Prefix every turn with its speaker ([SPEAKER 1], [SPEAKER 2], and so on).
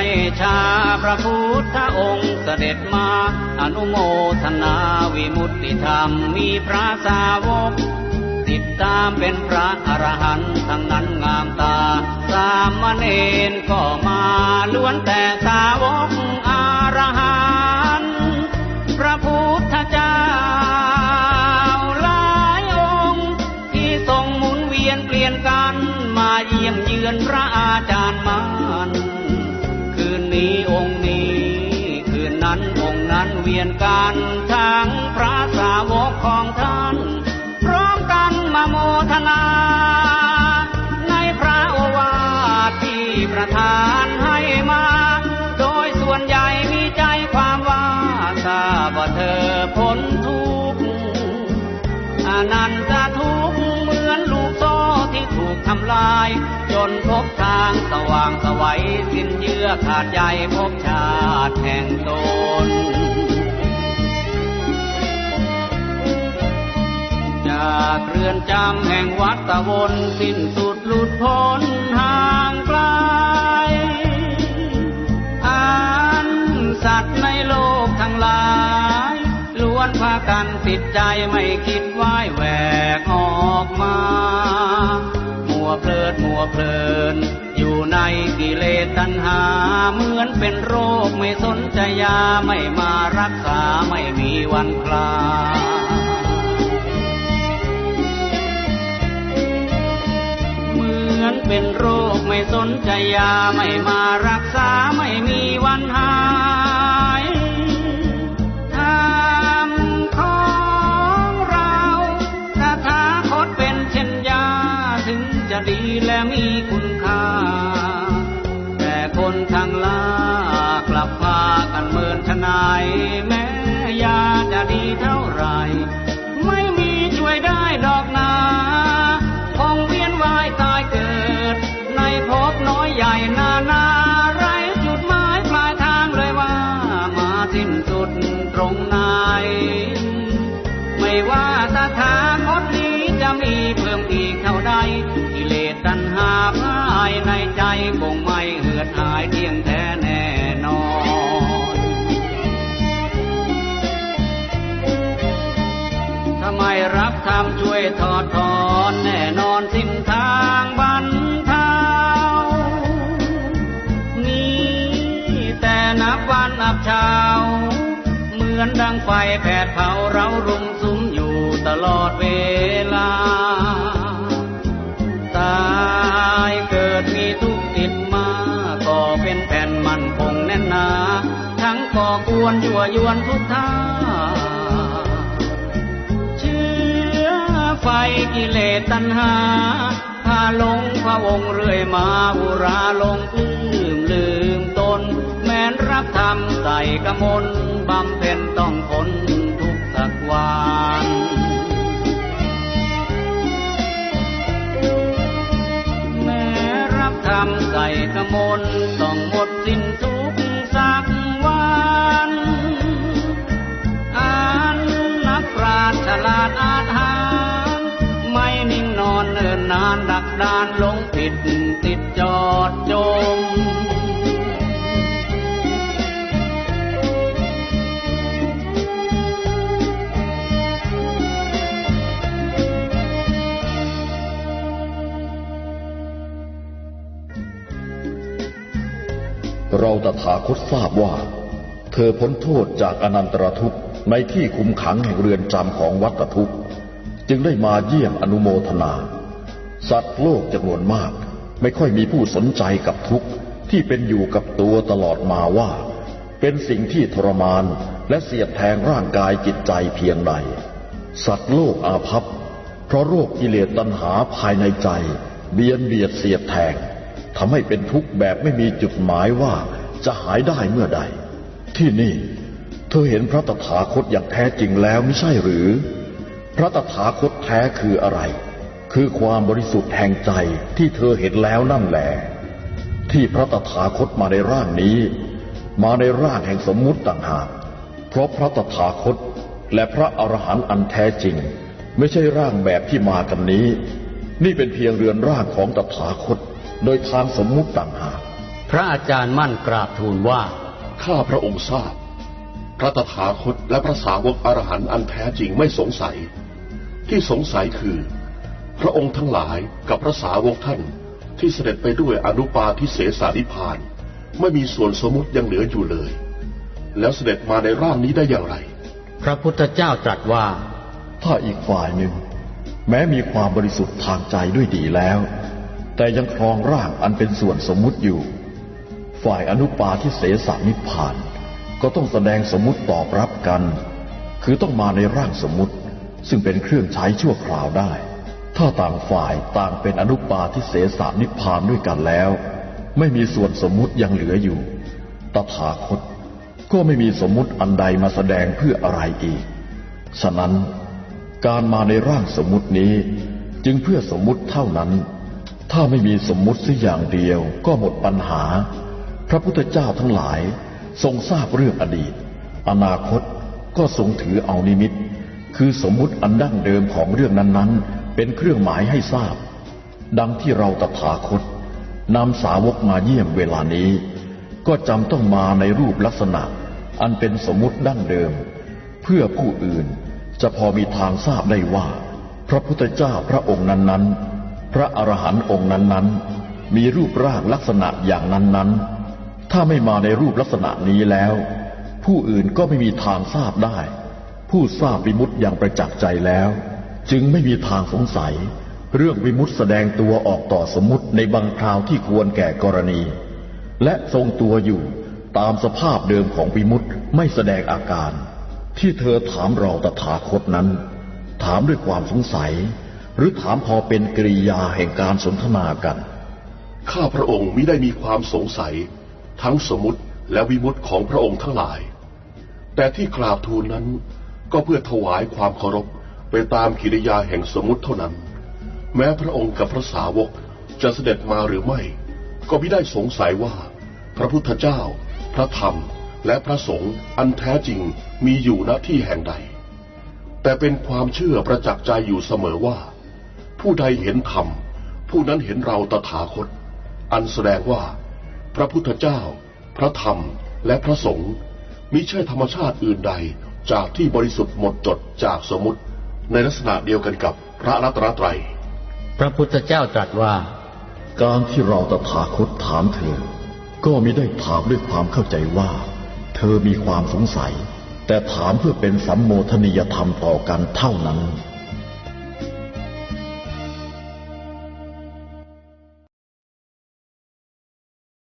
[SPEAKER 1] ไม่ช้าพระพุทธองค์เสด็จมา อนุโมทนาวิมุตติธรรมมีพระสาวก ติดตามเป็นพระอรหันต์ทั้งนั้นงามตา สามเณรก็มาล้วนแต่สาวกอรหันต์พระพุทธเจ้าหลายองค์ ที่ทรงหมุนเวียนเปลี่ยนกันมาเยี่ยมเยือนพระอาจารย์ ยนกันทั้งพระสาวกของท่าน พร้อมกันมาโมทนา ในพระโอวาทที่ประทานให้มา โดยส่วนใหญ่มีใจความว่าทราบว่าเธอพ้นทุกข์อนันตทุกข์เหมือนลูกโซ่ที่ถูกทำลาย จนพบทางสว่างสวัยสิ้นเยื่อขาดใยพบชาติแห่งตน จากเรือนจำแห่งวัดตะวนสิ้นสุดหลุดพ้นห่างไกลอันสัตว์ในโลกทั้งหลายล้วนพากันติดใจไม่คิดว่ายแหวกออกมา มัวเพลิดมัวเพลิน อยู่ในกิเลสตัณหา เหมือนเป็นโรคไม่สนใจยาไม่มารักษาไม่มีวันคลาย เป็นโรคไม่สนใจยาไม่มารักษาไม่มีวันหายธรรมของเราตถาคตเป็นเช่นยาถึงจะดีและมีคุณ ในใจคงไม่เหือดหายเที่ยงแท้แน่นอนถ้าไมรับคำช่วยถอดถอนแน่นอนสิ้นทางบรรเทานี่แต่นับวันนับเช้าเหมือนดังไฟแผดเผาเรารุมสุมอยู่ตลอดเวลา อกวนยั่วยวนทุกท่าเชื้อไฟกิเลสตัณหาพาลงพระวงเรื่อยมาอุราลงลื้มลืมตน แม้นรับธรรมใส่กมลบำเพ็ญต้องพ้นทุกสักวันแม้รับธรรมใส่กมลต้องหมดสิ้นทุก ดานหลงผิดติดจอดจม
[SPEAKER 2] เราตถาคตทราบว่า เธอพ้นโทษจากอนันตรทุกข์ในที่คุมขังแห่งเรือนจำของวัตทุกข์ จึงได้มาเยี่ยมอนุโมทนา สัตว์โลกจำนวนมาก ไม่ค่อยมีผู้สนใจกับทุกข์ที่เป็นอยู่กับตัวตลอดมาว่า เป็นสิ่งที่ทรมานและเสียดแทงร่างกายจิตใจเพียงใด สัตว์โลกอาภัพ เพราะโรคกิเลสตัณหาภายในใจ เบียนเบียดเสียดแทงทำให้เป็นทุกข์แบบไม่มีจุดหมายว่าจะหายได้เมื่อใด ที่นี่ เธอเห็นพระตถาคตอย่างแท้จริงแล้วไม่ใช่หรือ พระตถาคตแท้คืออะไร คือความบริสุทธิ์แห่งใจที่เธอเห็นแล้วนั่นแหละที่พระตถาคตมาในร่างนี้ มาในร่างแห่งสมมุติต่างหากเพราะพระตถาคตและพระอรหันต์อันแท้จริง ไม่ใช่ร่างแบบที่มากันนี้ นี่เป็นเพียงเรือนร่างของตถาคต โดยทางสมมุติต่างหาก
[SPEAKER 1] พระอาจารย์มั่นกราบทูลว่า
[SPEAKER 3] ข้าพระองค์ทราบ พระตถาคตและพระสาวกอรหันต์อันแท้จริงไม่สงสัย ที่สงสัยคือ พระองค์ทั้งหลายกับพระสาวกท่านที่เสด็จไปด้วยอนุปาทิเสสานิพพาน ไม่มีส่วนสมมุติยังเหลืออยู่เลย แล้วเสด็จมาในร่างนี้ได้อย่างไร
[SPEAKER 1] พระพุทธเจ้าตรัสว่า
[SPEAKER 2] ถ้าอีกฝ่ายหนึ่ง แม้มีความบริสุทธิ์ทางใจด้วยดีแล้ว แต่ยังครองร่างอันเป็นส่วนสมมุติอยู่ ฝ่ายอนุปาทิเสสนิพพาน ก็ต้องแสดงสมมุติตอบรับกัน คือต้องมาในร่างสมมุติ ซึ่งเป็นเครื่องใช้ชั่วคราวได้ ถ้าต่างฝ่ายต่างเป็นอนุปาทิเสสนิพพานด้วยกันแล้ว ไม่มีส่วนสมมุติยังเหลืออยู่ ตถาคต ก็ไม่มีสมมุติอันใดมาแสดงเพื่ออะไรอีก ฉะนั้น การมาในร่างสมมุตินี้จึงเพื่อสมมุติเท่านั้น ถ้าไม่มีสมมุติสักอย่างเดียวก็หมดปัญหา พระพุทธเจ้าทั้งหลายทรงทราบเรื่องอดีต อนาคตก็ทรงถือเอานิมิต คือสมมุติอันดั้งเดิมของเรื่องนั้นๆ เป็นเครื่องหมายให้ทราบ ดังที่เราตถาคตนำสาวกมาเยี่ยมเวลานี้ ก็จำต้องมาในรูปลักษณะ อันเป็นสมมติดั้งเดิม เพื่อผู้อื่นจะพอมีทางทราบได้ว่า พระพุทธเจ้าพระองค์นั้นๆ พระอรหันต์องค์นั้นๆ มีรูปร่างลักษณะอย่างนั้นๆ ถ้าไม่มาในรูปลักษณะนี้แล้ว ผู้อื่นก็ไม่มีทางทราบได้ ผู้ทราบวิมุตติอย่างประจักษ์ใจแล้ว จึงไม่มีทางสงสัย เรื่องวิมุตแสดงตัวออกต่อสมมุติในบางคราวที่ควรแก่กรณี และทรงตัวอยู่ตามสภาพเดิมของวิมุตไม่แสดงอาการ ที่เธอถามเราตถาคตนั้น ถามด้วยความสงสัย หรือถามพอเป็นกริยาแห่งการสนทนากัน
[SPEAKER 3] ข้าพระองค์มิได้มีความสงสัย ทั้งสมมติและวิมุตของพระองค์ทั้งหลาย แต่ที่กราบทูลนั้นก็เพื่อถวายความเคารพ ไปตามกิริยาแห่งสมมติเท่านั้น แม้พระองค์กับพระสาวกจะเสด็จมาหรือไม่ ก็ไม่ได้สงสัยว่า พระพุทธเจ้า พระธรรม และพระสงฆ์อันแท้จริงมีอยู่ณที่แห่งใด แต่เป็นความเชื่อประจักษ์ใจอยู่เสมอว่า ผู้ใดเห็นธรรม ผู้นั้นเห็นเราตถาคต อันแสดงว่า พระพุทธเจ้า พระธรรมและพระสงฆ์มิใช่ธรรมชาติอื่นใดจากที่บริสุทธิ์หมดจดจากสมมติ ในลักษณะเดียวกันกับพระรัตนตรัย
[SPEAKER 1] พระพุทธเจ้าตรัสว่า
[SPEAKER 2] การที่เราตถาคตถามเธอ ก็มิได้ถามด้วยความเข้าใจว่า เธอมีความสงสัย แต่ถามเพื่อเป็นสัมโมทนิยธรรมต่อกันเท่านั้น